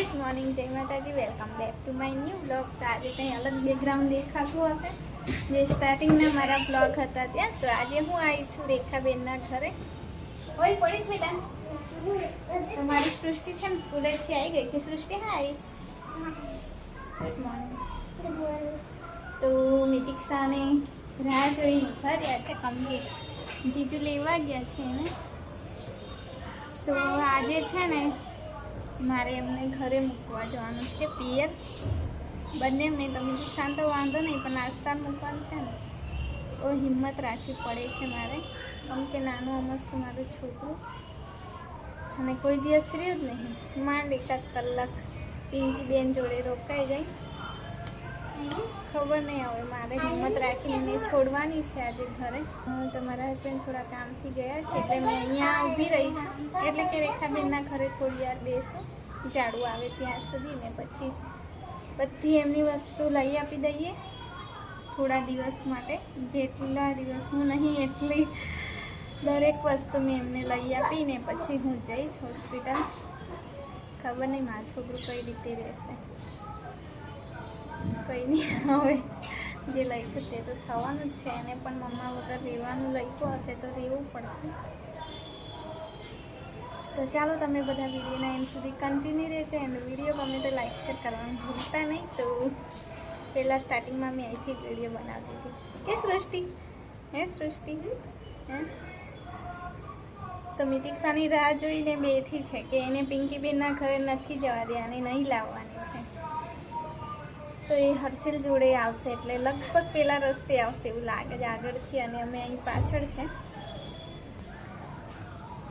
Good morning જય માતાજી welcome back to my new blog તો આજે કંઈ અલગ બેકગ્રાઉન્ડ દેખાતું હશે. જે સ્ટાર્ટિંગના મારા બ્લોગ હતા ત્યાં. તો આજે હું આવી છું રેખાબેનના ઘરે. ઓય પડીશ બેટા તો મારી સૃષ્ટિ છે ને સ્કૂલેથી આવી ગઈ છે. સૃષ્ટિ હા ગુડ મોર્નિંગ તો નિતિક્ષાને રાહ જોઈ ઊભા રહ્યા છે કમ્પ્લીટ જીજુ લેવા ગયા છે એને. તો આજે છે ને મારે એમને ઘરે મૂકવા જવાનું છે પિયર. બંને મેં તમે શાંત વાંધો નહીં, પણ નાસ્તા મૂકવાનું છે ને, તો હિંમત રાખવી પડે છે મારે. કેમ કે નાનું અમસ્ત મારું છોકરું. અને કોઈ દિવસ રહ્યું જ નહીં. માંડ એકાદ કલાક પિંકી બેન જોડે રોકાઈ જાય ખબર નહીં, હવે મારે હિંમત રાખીને એને છોડવાની છે આજે ઘરે. હું તમારા હસબન્ડ થોડા કામથી ગયા છે, એટલે મેં અહીંયા ઊભી રહી છું. એટલે કે રેખાબેનના ઘરે થોડી વાર બેસું, ઝાડુ આવે ત્યાં સુધી ને પછી બધી એમની વસ્તુ લઈ આપી દઈએ. થોડા દિવસ માટે, જેટલા દિવસ હું નહીં, એટલી દરેક વસ્તુ મેં એમને લઈ આપીને પછી હું જઈશ હોસ્પિટલ. ખબર નહીં, મારું છોકરું કઈ રીતે રહેશે. કંઈ નહીં. હવે જે લખ્યું તે તો થવાનું જ છે. એને પણ મમ્મા વગર રહેવાનું લખ્યું હશે તો રહેવું પડશે. તો ચાલો તમે બધા વિડીયોના એન્ડ સુધી કન્ટિન્યુ રહેજો. એન્ડ વીડિયો ગમે તો લાઈક શેર કરવાનું ભૂલતા નહીં. તો પહેલાં સ્ટાર્ટિંગમાં મેં અહીંથી વીડિયો બનાવતી હતી કે સૃષ્ટિ? હે સૃષ્ટિ? હે? તો મિતિક્ષાની રાહ જોઈને બેઠી છે કે એને પિંકીબેનના ઘરે નથી જવા દેવાની, નહીં લાવવાની છે. તો એ હર્ષિલ જોડે આવશે એટલે લગભગ પેલા રસ્તે આવશે એવું લાગે છે આગળથી અને અમે અહીં પાછળ છે.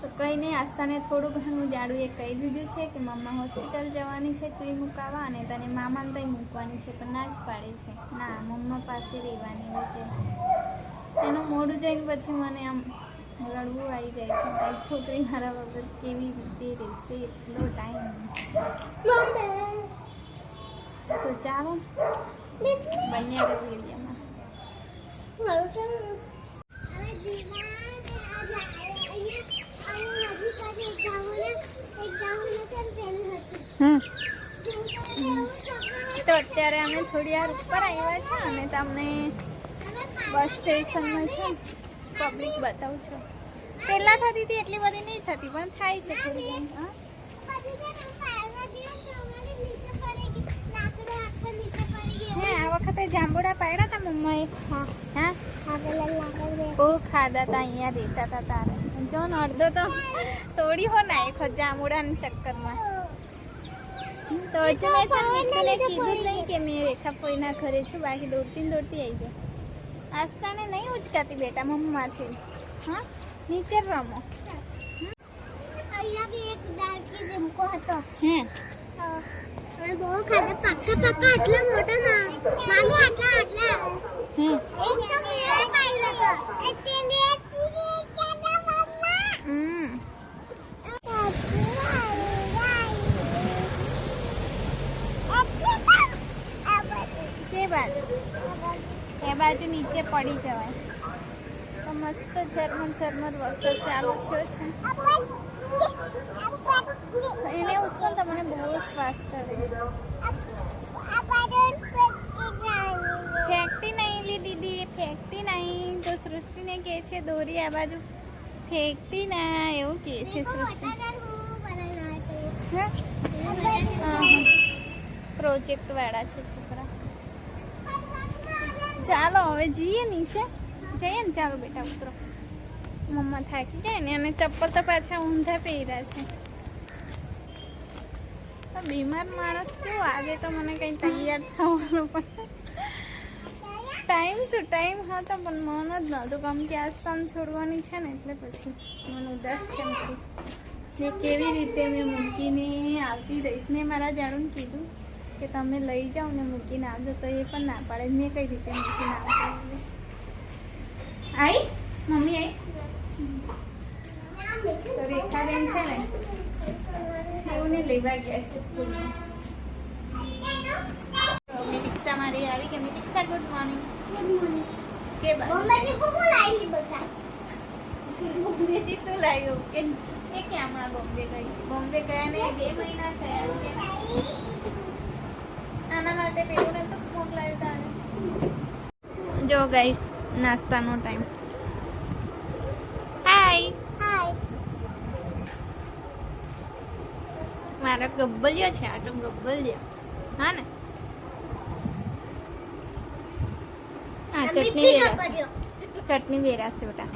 તો કંઈ નહીં, આસ્થાને થોડું ઘણું જાડું એ કહી દીધું છે કે મમ્મા હોસ્પિટલ જવાની છે, ચૂઈ મૂકાવવા અને તને મામાને ત્યાં મૂકવાની છે, પણ ના જ પાડે છે. ના, મમ્મા પાસે રહેવાની હોય એનું મોઢું જઈને પછી મને આમ રડવું આવી જાય છે. મારી છોકરી મારા વગર કેવી રીતે રહેશે? એટલો ટાઈમ. તો ચાલો બંને હમ. તો અત્યારે અમે થોડી વાર ઉપર આવ્યા છે અને તમને બસ સ્ટેશનમાં છે. પબ્લિક બતાવું છું. પહેલાં થતી હતી, એટલી બધી નહીં થતી, પણ થાય છે થોડી હા હે આ વખતે જાંબુડા પાડ્યા હતા મમ્માએ? હા. બહુ ખાધા હતા અહીંયા દેતા હતા તારે. જો ને અડધો તો તોડી હો નાખ્યો જાંબુડાના ચક્કરમાં. તો હજુ મેં છે કીધું નહીં કે મેં રેખા ફોઈના ઘરે છું બાકી દોડતી દોડતી આવી જાય આસ્તાને નહીં ઉચકાતી બેટા મમ્માથી. હા? નીચે રમો. હિંયા બી એક હતો. હમ હે બહુ ખાધા. પાક્કા પાક્કા આટલા મોટા ના મામી આટલા આટલા. હે એક તો મેળો ખાઈ એટલે હમ. તે બાજુ એ બાજુ નીચે પડી જવાય. તો મસ્ત ઝરમર ઝરમર વરસાદ ચાલુ થયો છે. એને ઉચકો મને બહુ શ્વાસ ચડે ફેંકતી નહીં લી દીદી ફેંકતી નહીં. તો સૃષ્ટિને કહે છે દોરી આ બાજુ. ફેંકતી ના એવું કહે છે સૃષ્ટિ. પ્રોજેક્ટ વાળા છે છોકરા. ચાલો હવે જઈએ નીચે. જઈએ ને ચાલો બેટા ઉતરો. મમ્મા થાકી જાય ને અને ચપ્પલ તો પાછા ઊંધા પહેર્યા છે. તો બીમાર માણસ કેવું આજે તો મને કંઈ તૈયાર થવાનું પણ ટાઈમ શું ટાઈમ હતો પણ મન જ નહોતું કેમ કે આ સ્થાન છોડવાની છે ને એટલે પછી મને ઉદાસ છે મેં કેવી રીતે મેં મૂકીને આવતી રહીશ? મેં મારા જાણું કીધું કે તમે લઈ જાઓ ને મૂકીને આવજો, તો એ પણ ના પાડે. મેં કઈ રીતે મૂકીને આવજો આઈ મમ્મી આઈ રેખાબેન છે ને શિવને લેવા ગયા છે સ્કૂલમાં. મેં રિક્ષા મારી આવી કે મેં રિક્ષા ગુડ મોર્નિંગ કે બા મમ્મીથી શું લાવ્યું? કે એ કે હમણાં બોમ્બે ગઈ. બોમ્બે ગયા ને બે મહિના થયા છે. આના માટે પેલું ને તો મોકલાયું તારે? જો ગાઈસ નાસ્તાનો ટાઈમ હાય હાય મારો ગબ્બલિયો છે આટલો ગબ્બલિયો. હા ને? હા ચટણી વેરાશે ચટણી વેરાશે બેટા.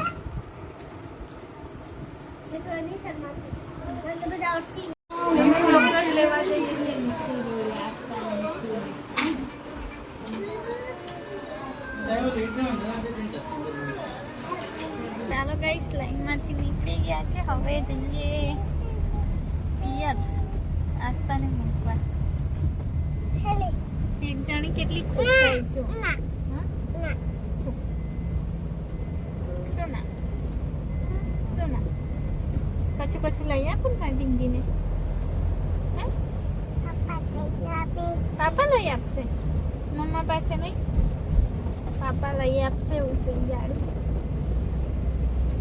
ચાલો ગાઈસ લાઈનમાંથી નીકળી ગયા છે. હવે જઈએ પિયર. આસ્તાને મૂકવા. એક જણી કેટલી ખુશ થઈ છો હા? શું? શું ના? શું ના? કચું કચું લઈ આપું ને મારી ડીંગીને હે? પાપા લઈ આપશે? મમ્મા પાસે નહીં? પાપા લઈ આપશે એવું થઈ જાડું.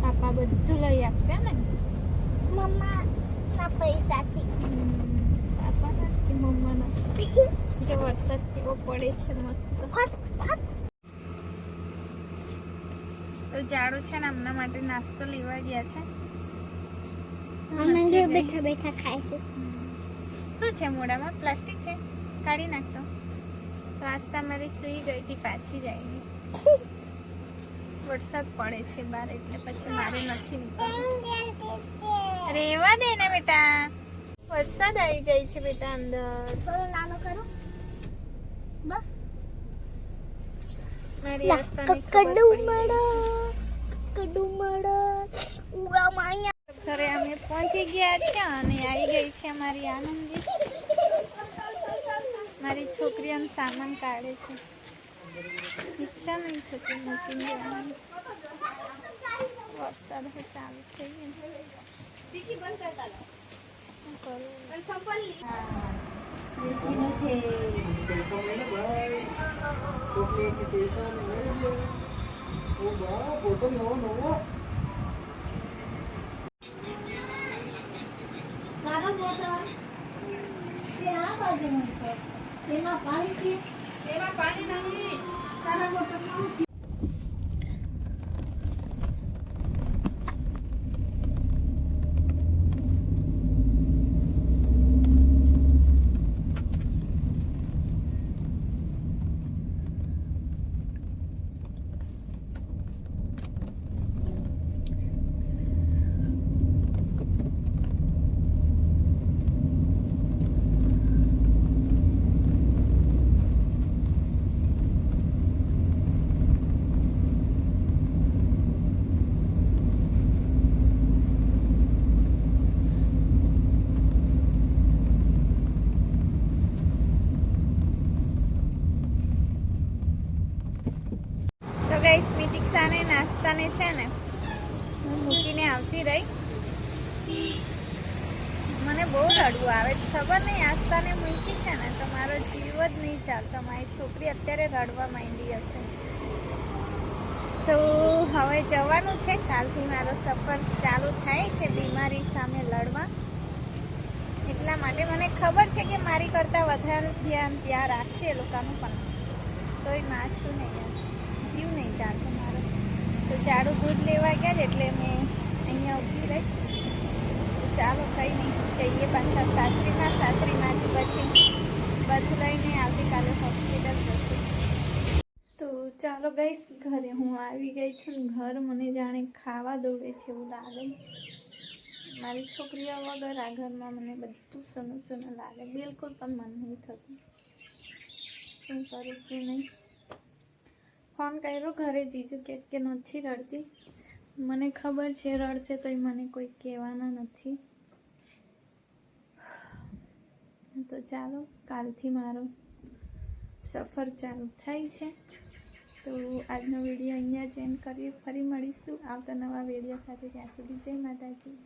પાપા બધું લઈ આપશે ને? પૈસાથી હમ, પાપા નથી મમ્મા નથી જો વરસાદ કેવો પડે છે મસ્ત. તો જાડો છે ને હમણાં માટે નાસ્તો લેવા ગયા છે. બેઠા બેઠા ખાય છે. શું છે મોઢામાં? પ્લાસ્ટિક છે? કાઢી નાખતો. તો આસ્તા મારી સૂઈ ગઈ હતી પાછી જાય વરસાદ પડે છે બહાર એટલે પછી મારે નથી નીકળવું. રેવા દે ને બેટા. વરસાદ આવી જાય છે બેટા અંદર. થોડો નાનો કરો. બસ. મારી આસ્તાને ખબર કડુ પડી ગઈ મળો. છે. કડુ મળો. ઉવા માયા ઘરે અમે પહોંચી ગયા છે અને આવી ગઈ છે અમારી આનંદી. મારી છોકરીઓનો સામાન કાઢે છે. ઈચ્છા નહીં થતી મૂકીને જવાની વરસાદ ચાલુ થઈ ગયો. ફોટો નવો નવો તારો મોટર તે આ બાજુ તેમાં પાણી છે તેમાં પાણી નહીં તારા મોટર મને બહુ રડવું આવે છે. ખબર નહીં, આસ્થાને મૂકી છે ને, તો મારો જીવ જ નહીં ચાલતો. મારી છોકરી અત્યારે રડવા માંડી હશે. તો હવે જવાનું છે. કાલથી મારો સફર ચાલુ થાય છે બીમારી સામે લડવા. એટલા માટે મને ખબર છે કે મારી કરતાં વધારે ધ્યાન ત્યાં રાખશે એ લોકોનું પણ. તોય છું નહીં જીવ નહીં ચાલતો મારો. તો ઝાડુ દૂધ લેવા ગયા જ એટલે મેં અહીંયા ઊભી રહી. ચાલો કંઈ નહીં, જઈએ પાછા સાસરીમાં. સાસરીમાંથી પછી બધું લઈને આવતીકાલે હોસ્પિટલ જશું. તો ચાલો ગઈશ ઘરે. હું આવી ગઈ છું ઘર, મને જાણે ખાવા દોડે છે એવું લાગે. મારી છોકરીઓ વગર આ ઘરમાં મને બધું સોનું સોનું લાગે. બિલકુલ પણ મન નહીં થતું. શું કરું, શું નહીં. ફોન કર્યો ઘરે જીજુ કે નથી રડતી. મને ખબર છે, રડશે તોય મને કોઈ કહેવાના નથી. તો ચાલો, કાલથી મારો સફર ચાલુ થાય છે. તો આજનો વીડિયો અહીંયા જ એન્ડ કરીએ. ફરી મળીશું આવતા નવા વીડિયો સાથે. ત્યાં સુધી જય માતાજી.